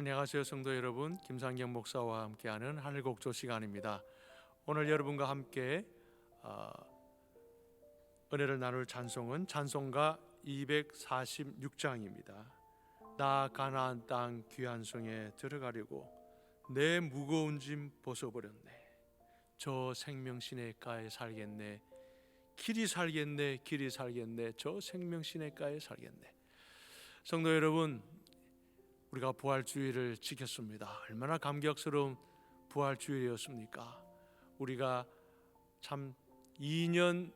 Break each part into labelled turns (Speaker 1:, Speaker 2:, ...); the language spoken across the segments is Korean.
Speaker 1: 안녕하세요 성도 여러분 김상경 목사와 함께하는 하늘곡조 시간입니다. 오늘 여러분과 함께 어, 은혜를 나눌 찬송은 찬송가 246장입니다. 나 가나안 땅 귀한 성에 들어가려고 내 무거운 짐 벗어버렸네. 저 생명시내가에 살겠네. 길이 살겠네. 길이 살겠네. 저 생명시내가에 살겠네. 성도 여러분 우리가 부활주의를 지켰습니다. 얼마나 감격스러운 부활주의였습니까? 우리가 참 2년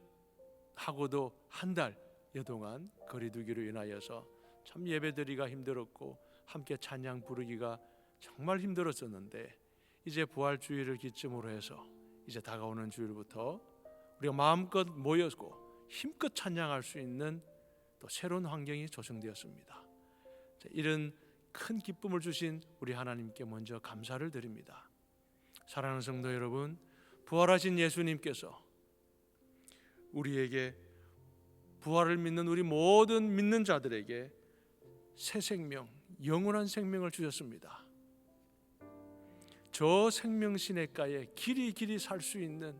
Speaker 1: 하고도 한 달여 동안 거리두기로 인하여서 참 예배드리기가 힘들었고 함께 찬양 부르기가 정말 힘들었었는데 이제 부활주의를 기점으로 해서 이제 다가오는 주일부터 우리가 마음껏 모였고 힘껏 찬양할 수 있는 또 새로운 환경이 조성되었습니다. 자, 이런 큰 기쁨을 주신 우리 하나님께 먼저 감사를 드립니다. 사랑하는 성도 여러분, 부활하신 예수님께서 우리에게 부활을 믿는 우리 모든 믿는 자들에게 새 생명, 영원한 생명을 주셨습니다. 저 생명 시내가에 길이 길이 살 수 있는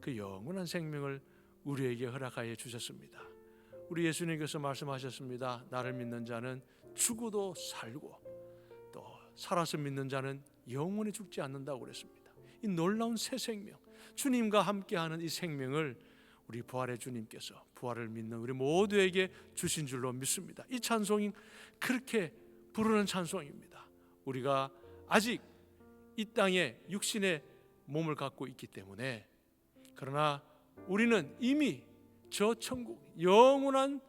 Speaker 1: 그 영원한 생명을 우리에게 허락하여 주셨습니다. 우리 예수님께서 말씀하셨습니다. 나를 믿는 자는 죽어도 살고 또 살아서 믿는 자는 영원히 죽지 않는다고 그랬습니다. 이 놀라운 새 생명, 주님과 함께하는 이 생명을 우리 부활의 주님께서 부활을 믿는 우리 모두에게 주신 줄로 믿습니다. 이 찬송이 그렇게 부르는 찬송입니다. 우리가 아직 이 땅에 육신의 몸을 갖고 있기 때문에 그러나 우리는 이미 저 천국 영원한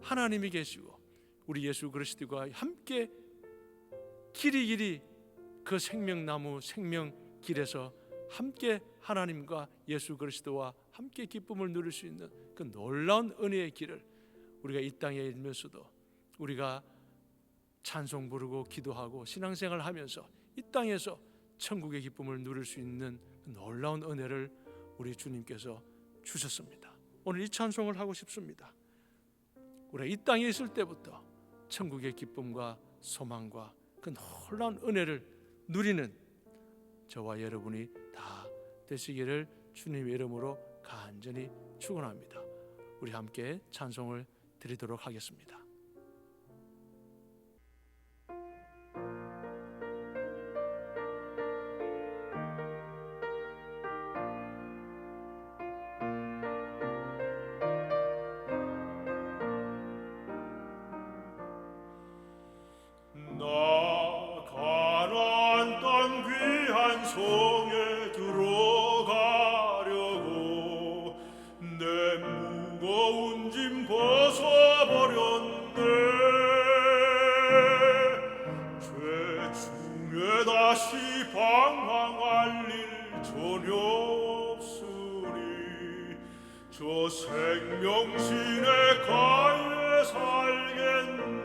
Speaker 1: 하나님이 계시고 우리 예수 그리스도와 함께 길이 길이 그 생명나무 생명길에서 함께 하나님과 예수 그리스도와 함께 기쁨을 누릴 수 있는 그 놀라운 은혜의 길을 우리가 이 땅에 있면서도 우리가 찬송 부르고 기도하고 신앙생활을 하면서 이 땅에서 천국의 기쁨을 누릴 수 있는 그 놀라운 은혜를 우리 주님께서 주셨습니다. 오늘 이 찬송을 하고 싶습니다. 우리가 이 땅에 있을 때부터 천국의 기쁨과 소망과 그 놀라운 은혜를 누리는 저와 여러분이 다 되시기를 주님의 이름으로 간절히 축원합니다. 우리 함께 찬송을 드리도록 하겠습니다.
Speaker 2: 다시 방황할 일 전혀 없으니 저 생명신의 가에 살겠네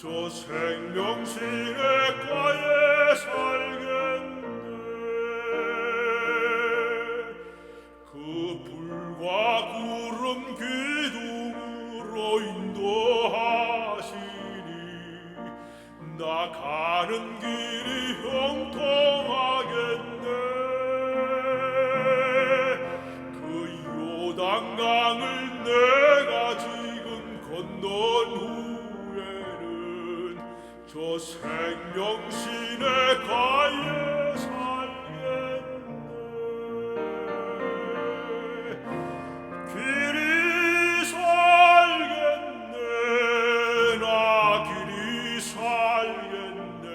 Speaker 2: 저 생명신의 가에 살겠네. 그 불과 구름 기둥으로 인도하시니 나 가는 길이 형통하겠네. 그 요단강을 내가 지금 건넌 후에는 저 생명신의 가에 살겠네. 길이 살겠네. 나 길이 살겠네.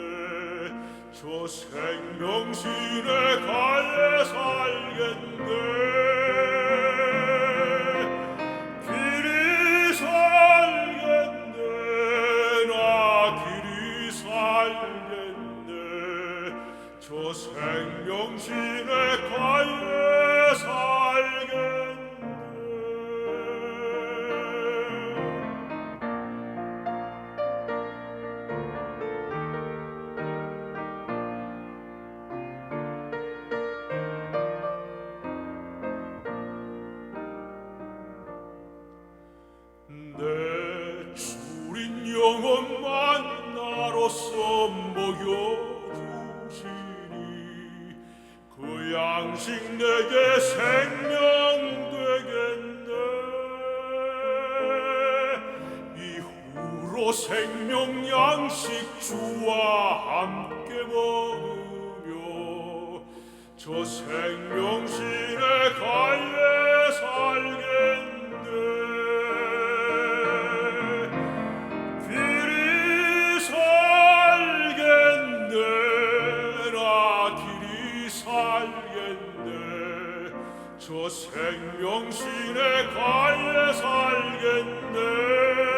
Speaker 2: 저 생명신의 가에 살겠네 알겠네. 저 생명신의 과에 살겠네. 내 양식 내게 생명 되겠네. 이후로 생명 양식 주와 함께 먹으며 저 생명신 저 생명신의 가에 살겠네